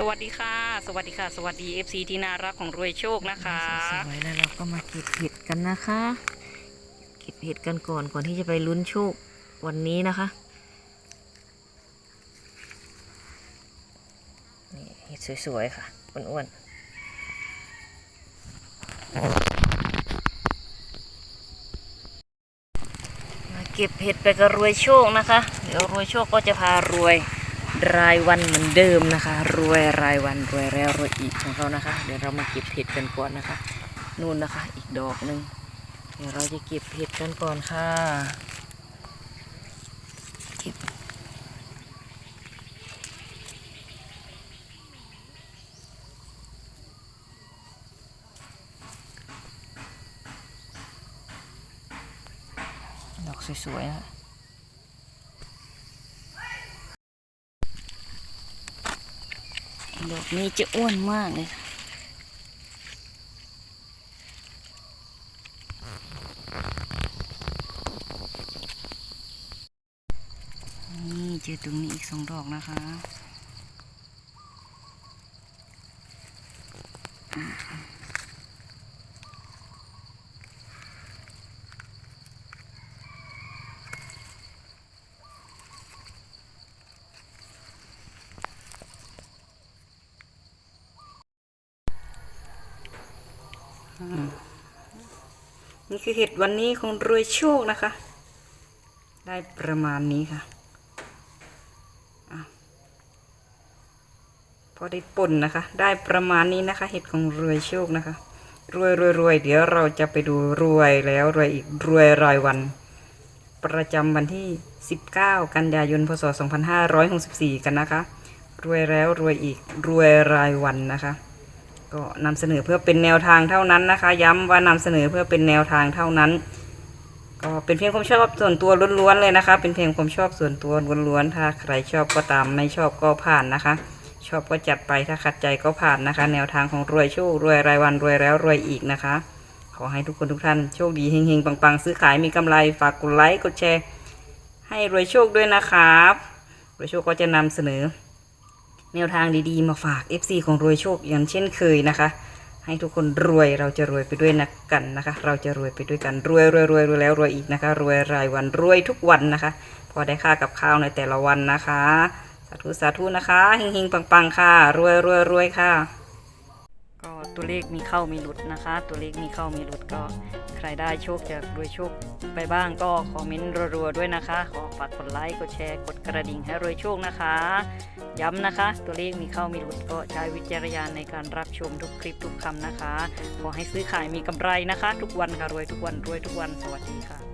สวัสดีค่ะ สวัสดีค่ะ สวัสดี FC ที่น่ารักของรวยโชคนะคะ สวยๆแล้วเราก็มาเก็บเห็ดกันนะคะ เก็บเห็ดกันก่อนก่อนที่จะไปลุ้นโชควันนี้นะคะนี่เห็ดสวยๆค่ะอ้วนๆมาเก็บเห็ดไปกับรวยโชคนะคะ เดี๋ยวรวยโชคก็จะพารวย รายวันเหมือนเดิมนะคะ รวยรายวันรวยแล้วรวยอีกของเขานะคะ เดี๋ยวเรามาเก็บเห็ดกันก่อนนะคะ นู่นนะคะ อีกดอกหนึ่งเดี๋ยวเราจะเก็บเห็ดกันก่อนค่ะเก็บดอกสวยๆนะคะ ดอกนี้จะอ้วนมากเลยค่ะนี่เจอตรงนี้อีกสองดอกนะคะ นี่คือเห็ดวันนี้ของรวยโชคนะคะ ได้ประมาณนี้ค่ะพอได้ป่นนะคะ ได้ประมาณนี้นะคะ เห็ดของรวยโชคนะคะ รวยรวยรวยเดี๋ยวเราจะไปดูรวยแล้วรวยอีกรวยรายวัน ประจำวันที่ 19 กันยายนพศ 2564 กันนะคะ รวยแล้วรวยอีกรวยรายวันนะคะ ก็นำเสนอเพื่อเป็นแนวทางเท่านั้นนะคะ ย้ำว่านำเสนอเพื่อเป็นแนวทางเท่านั้น ก็เป็นเพียงความชอบส่วนตัวล้วนๆเลยนะคะ เป็นเพียงความชอบส่วนตัวล้วนๆถ้าใครชอบก็ตามไม่ชอบก็ผ่านนะคะ ชอบก็จัดไปถ้าขัดใจก็ผ่านนะคะ แนวทางของรวยโชครวยรายวันรวยแล้วรวยอีกนะคะ ขอให้ทุกคนทุกท่านโชคดีเฮงๆปังๆซื้อขายมีกำไรฝากกดไลค์กดแชร์ ให้รวยโชคด้วยนะครับรวยโชคก็จะนำเสนอ แนวทางดีๆ มาฝาก FC ของรวยโชคอย่างเช่นเคยนะคะ ให้ทุกคนรวยเราจะรวยไปด้วยนะกันนะคะ เราจะรวยไปด้วยกันรวยรวยรวยรวยแล้วรวยอีกนะคะ รวยรายวันรวยทุกวันนะคะ พอได้ค่ากับข้าวในแต่ละวันนะคะ สาธุสาธุนะคะเฮงๆปังๆค่ะ รวยรวยรวยค่ะ ตัวเลขมีเข้ามีหลุดนะคะ ตัวเลขมีเข้ามีหลุดก็ใครได้โชคจากรวยโชคไปบ้างก็คอมเมนต์รัวๆด้วยนะคะ ขอฝากกดไลค์กดแชร์กดกระดิ่งให้รวยโชคนะคะ ย้ำนะคะ ตัวเลขมีเข้ามีหลุดก็ใช้วิจารณญาณในการรับชมทุกคลิปทุกคำนะคะ ขอให้ซื้อขายมีกำไรนะคะ ทุกวันค่ะรวยทุกวันรวยทุกวันสวัสดีค่ะ